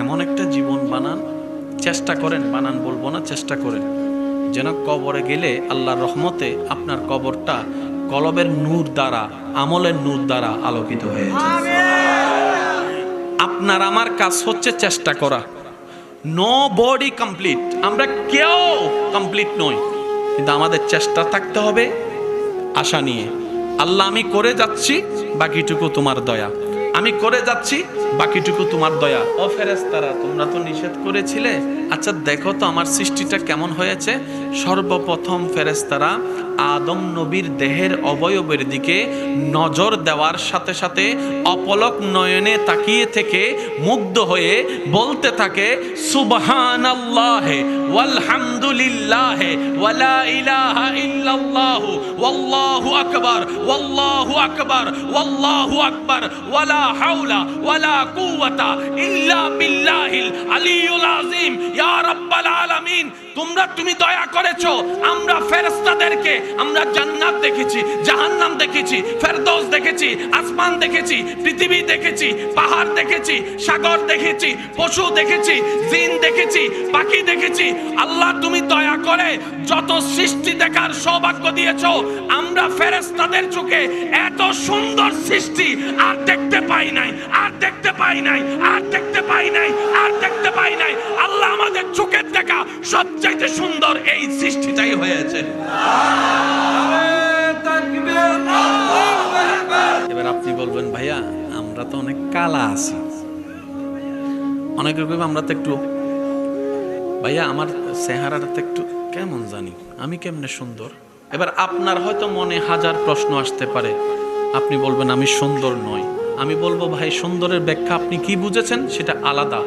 এমন একটা জীবন বানান, চেষ্টা করেন, বানান বলব না, চেষ্টা করেন। যেন কবরে গেলে আল্লাহর রহমতে আপনার কবরটা কলবের নূর দ্বারা, আমলের নূর দ্বারা আলোকিত হয়ে আপনার আমার কাজ হচ্ছে চেষ্টা করা। নো বডি কমপ্লিট আমরা কেউ কমপ্লিট নই। কিন্তু আমাদের চেষ্টা থাকতে হবে আশা নিয়ে। আল্লাহ, আমি করে যাচ্ছি, বাকিটুকু তোমার দয়া। আমি করে যাচ্ছি, বাকিটুকু তোমার দয়া। ও ফেরেস্তারা তোমরা তো নিষেধ করেছিলে? আচ্ছা দেখো তো আমার সৃষ্টিটা কেমন হয়েছে। সর্বপ্রথম ফেরেস্তারা আদম নবীর দেহের অবয়বের দিকে নজর দেওয়ার সাথে সাথে অপলক নয়নে তাকিয়ে থেকে মুগ্ধ হয়ে বলতে থাকে সুবহান আল্লাহে ওয়ালহামদুলিল্লাহে, ওয়ালা ইলাহা ইল্লাল্লাহু, ওয়াল্লাহু আকবার ওয়াল্লাহু আকবার ওয়াল্লাহু আকবার, ওয়ালা হাওলা, ওয়ালা কুওয়াতা ইল্লা বিল্লাহিল আলিয়ুল আযীম। ইয়া রাব্বাল আলামিন, তোমরা তুমি দয়া করেছ, আমরা ফেরেশতাদেরকে আমরা জান্নাত দেখেছি, জাহান্নাম দেখেছি, ফেরদৌস দেখেছি, আসমান দেখেছি, পৃথিবী দেখেছি, পাহাড় দেখেছি, সাগর দেখেছি, পশু দেখেছি, জিন দেখেছি, পাখি দেখেছি। আল্লাহ তুমি দয়া করে যত সৃষ্টি দেখার সৌভাগ্য দিয়েছ, আমরা ফেরেশতাদের চোখে এত সুন্দর সৃষ্টি আর দেখতে পাই নাই, আর দেখতে পাই নাই, আর দেখতে পাই নাই, আর দেখতে পাই নাই। আল্লাহ আমাদের চোখের দেখা সবচাইতে সুন্দর এই সৃষ্টিটাই হয়েছে। আপনি বলবেন, ভাইয়া, আমরা তো অনেক কালা আছি। অনেক রকম আমরা তো একটু, ভাইয়া, আমার চেহারাটা তো একটু কেমন জানি? আমি কেমনে সুন্দর? এবার আপনার হয়তো মনে হাজার প্রশ্ন আসতে পারে। আপনি বলবেন, আমি সুন্দর নই। আমি বলব, ভাই, সুন্দরের ব্যাখ্যা আপনি কি বুঝেছেন? সেটা আলাদা।